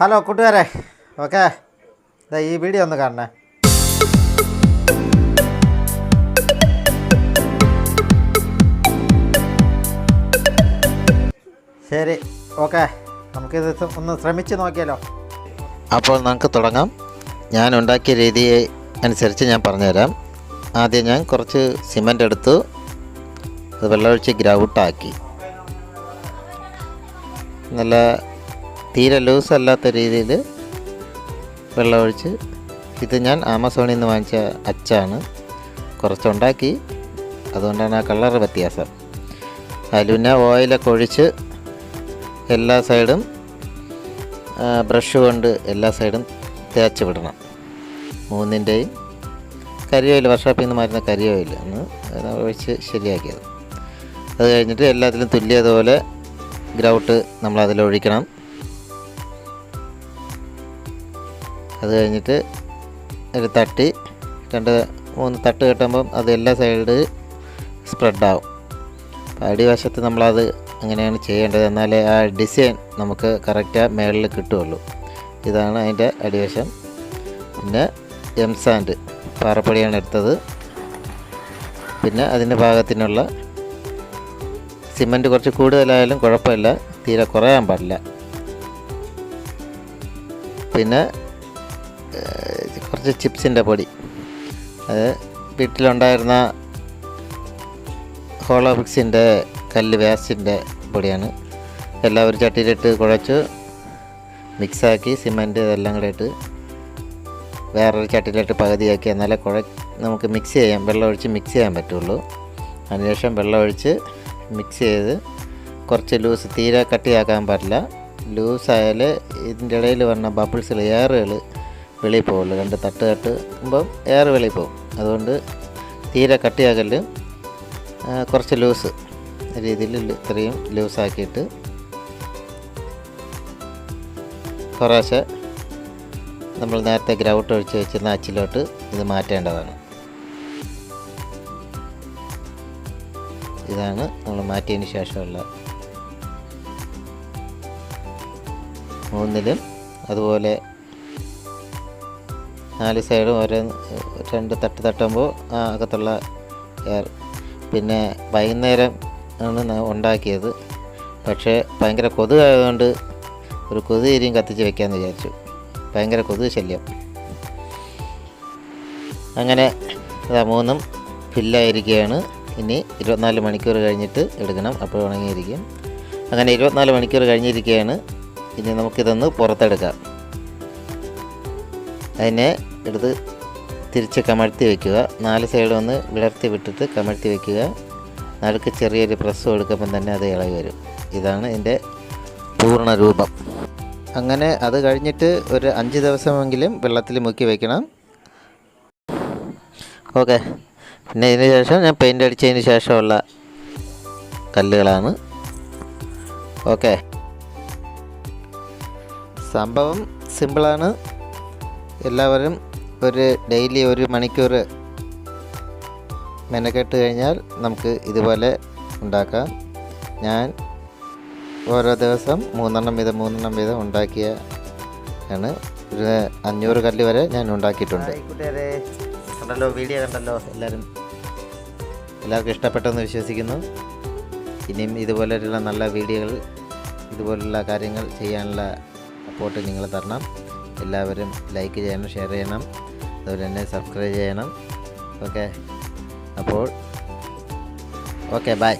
Hello കൂട്ടുകാരെ. Okay ഇതാ ഈ വീഡിയോ ഒന്ന് കാണണേ. ശരി. ഓക്കെ നമുക്കിത് ഒന്ന് ശ്രമിച്ചു നോക്കിയാലോ? അപ്പോൾ നമുക്ക് തുടങ്ങാം. ഞാൻ ഉണ്ടാക്കിയ രീതി അനുസരിച്ച് ഞാൻ പറഞ്ഞുതരാം. ആദ്യം ഞാൻ കുറച്ച് സിമന്റ് എടുത്തു. അത് വെള്ളമൊഴിച്ച് ഗ്രൗട്ടാക്കി നല്ല തീരെ ലൂസ് അല്ലാത്ത രീതിയിൽ വെള്ളമൊഴിച്ച് ഇത് ഞാൻ ആമസോണിൽ നിന്ന് വാങ്ങിച്ച അച്ചാണ്. കുറച്ചുണ്ടാക്കി. അതുകൊണ്ടാണ് ആ കളർ വ്യത്യാസം. അലുന ഓയിലൊക്കെ ഒഴിച്ച് എല്ലാ സൈഡും ബ്രഷ് കൊണ്ട് എല്ലാ സൈഡും തേച്ച് വിടണം. മൂന്നിന്റെയും കരിയോയിൽ വർഷോപ്പിൽ നിന്ന് മാറ്റുന്ന കരിയോയിൽ ഒന്ന് ഒഴിച്ച് ശരിയാക്കിയത്. അത് കഴിഞ്ഞിട്ട് എല്ലാത്തിലും തുല്യതുപോലെ ഗ്രൗട്ട് നമ്മൾ അതിൽ ഒഴിക്കണം അത് കഴിഞ്ഞിട്ട് ഒരു തട്ടി രണ്ട് മൂന്ന് തട്ട് കെട്ടുമ്പം അത് എല്ലാ സൈഡ് സ്പ്രെഡാവും. അടിവശത്ത് നമ്മളത് അങ്ങനെയാണ് ചെയ്യേണ്ടത് എന്നാലേ ആ ഡിസൈൻ നമുക്ക് കറക്റ്റ് മേളിൽ കിട്ടുകയുള്ളൂ. ഇതാണ് അതിന്റെ അടിവശം. പിന്നെ എം സാൻഡ് പാറപ്പൊടിയാണ് എടുത്തത്. പിന്നെ അതിന്റെ ഭാഗത്തിനുള്ള സിമന്റ് കുറച്ച് കൂടുതലായാലും കുഴപ്പമില്ല തീരെ കുറയാൻ പാടില്ല. പിന്നെ കുറച്ച് ചിപ്സിന്റെ പൊടി. അത് വീട്ടിലുണ്ടായിരുന്ന ഹോളോ ബ്രിക്സിന്റെ കല്ല് വേസ്റ്റിന്റെ പൊടിയാണ്. എല്ലാവരും ചട്ടിയിലിട്ട് കുഴച്ച് മിക്സാക്കി സിമന്റ് ഇതെല്ലാം കൂടെ ഇട്ട് വേറൊരു ചട്ടിയിലിട്ട് പകുതിയാക്കി. എന്നാലേ കുഴ നമുക്ക് മിക്സ് ചെയ്യാം. വെള്ളം ഒഴിച്ച് മിക്സ് ചെയ്യാൻ പറ്റുള്ളൂ. അതിനുശേഷം വെള്ളം ഒഴിച്ച് മിക്സ് ചെയ്ത് കുറച്ച് ലൂസ് തീരെ കട്ടിയാക്കാൻ പാടില്ല. ലൂസായാൽ ഇതിന്റെ ഇടയിൽ വന്ന ബബിൾസിൽ എയറുകൾ വെളിയിൽ പോകുള്ളൂ. രണ്ട് തട്ട് തട്ടുമ്പം എയർ വെളിയിൽ പോകും. അതുകൊണ്ട് തീരെ കട്ടിയാക്കൽ കുറച്ച് ലൂസ് രീതിയിൽ ഇത്രയും ലൂസാക്കിയിട്ട് കുറേശ്ശെ നമ്മൾ നേരത്തെ ഗ്രൗട്ട് ഒഴിച്ച് വെച്ചിരുന്ന അച്ചിലോട്ട് ഇത് മാറ്റേണ്ടതാണ്. ഇതാണ് നമ്മൾ മാറ്റിയതിന് ശേഷമുള്ള മൂന്നിലും അതുപോലെ നാല് സൈഡും ഓരോ രണ്ട് തട്ട് തട്ടുമ്പോൾ അകത്തുള്ള എയർ പിന്നെ വൈകുന്നേരം ആണ് ഉണ്ടാക്കിയത്. പക്ഷേ ഭയങ്കര കൊതുകായതുകൊണ്ട് ഒരു കൊതു എരിയും കത്തിച്ച് വെക്കാമെന്ന് വിചാരിച്ചു. ഭയങ്കര കൊതു ശല്യം. അങ്ങനെ ഇതാ മൂന്നും ഫില്ലായിരിക്കുകയാണ്. ഇനി ഇരുപത്തിനാല് മണിക്കൂർ കഴിഞ്ഞിട്ട് എടുക്കണം. അപ്പോൾ ഉണങ്ങിയിരിക്കും. അങ്ങനെ ഇരുപത്തിനാല് മണിക്കൂർ കഴിഞ്ഞിരിക്കുകയാണ്. ഇനി നമുക്കിതൊന്ന് പുറത്തെടുക്കാം. അതിനെ എടുത്ത് തിരിച്ച് കമഴ്ത്തി വയ്ക്കുക നാല് സൈഡ് ഒന്ന് വിളർത്തി വിട്ടിട്ട് കമഴ്ത്തി വയ്ക്കുക നടുക്ക് ചെറിയൊരു പ്രസ് കൊടുക്കുമ്പം തന്നെ അത് ഇളകി വരും. ഇതാണ് ഇതിന്റെ പൂർണ രൂപം. അങ്ങനെ അത് കഴിഞ്ഞിട്ട് ഒരു അഞ്ച് ദിവസമെങ്കിലും വെള്ളത്തിൽ മുക്കി വയ്ക്കണം ഓക്കെ. പിന്നെ ഇതിന് ശേഷം ഞാൻ പെയിന്റ് അടിച്ചതിന് ശേഷമുള്ള കല്ലുകളാണ്. ഓക്കെ. സംഭവം സിമ്പിളാണ് എല്ലാവരും ഒരു ഡെയിലി ഒരു മണിക്കൂർ മെനക്കെട്ട് കഴിഞ്ഞാൽ നമുക്ക് ഇതുപോലെ ഉണ്ടാക്കാം. ഞാൻ ഓരോ ദിവസം മൂന്നെണ്ണം വീതം മൂന്നെണ്ണം വീതം ഉണ്ടാക്കിയ ആണ്. ഒരു അഞ്ഞൂറ് കല്ല് വരെ ഞാൻ ഉണ്ടാക്കിയിട്ടുണ്ട്. കണ്ടല്ലോ വീഡിയോ കണ്ടല്ലോ എല്ലാവരും എല്ലാവർക്കും ഇഷ്ടപ്പെട്ടെന്ന് വിശ്വസിക്കുന്നു. ഇനിയും ഇതുപോലെയുള്ള നല്ല വീഡിയോകൾ ഇതുപോലുള്ള കാര്യങ്ങൾ ചെയ്യാനുള്ള സപ്പോർട്ട് നിങ്ങൾ തരണം. എല്ലാവരും ലൈക്ക് ചെയ്യണം ഷെയർ ചെയ്യണം അതുപോലെ തന്നെ സബ്സ്ക്രൈബ് ചെയ്യണം. ഓക്കെ. അപ്പോൾ ഓക്കെ ബൈ.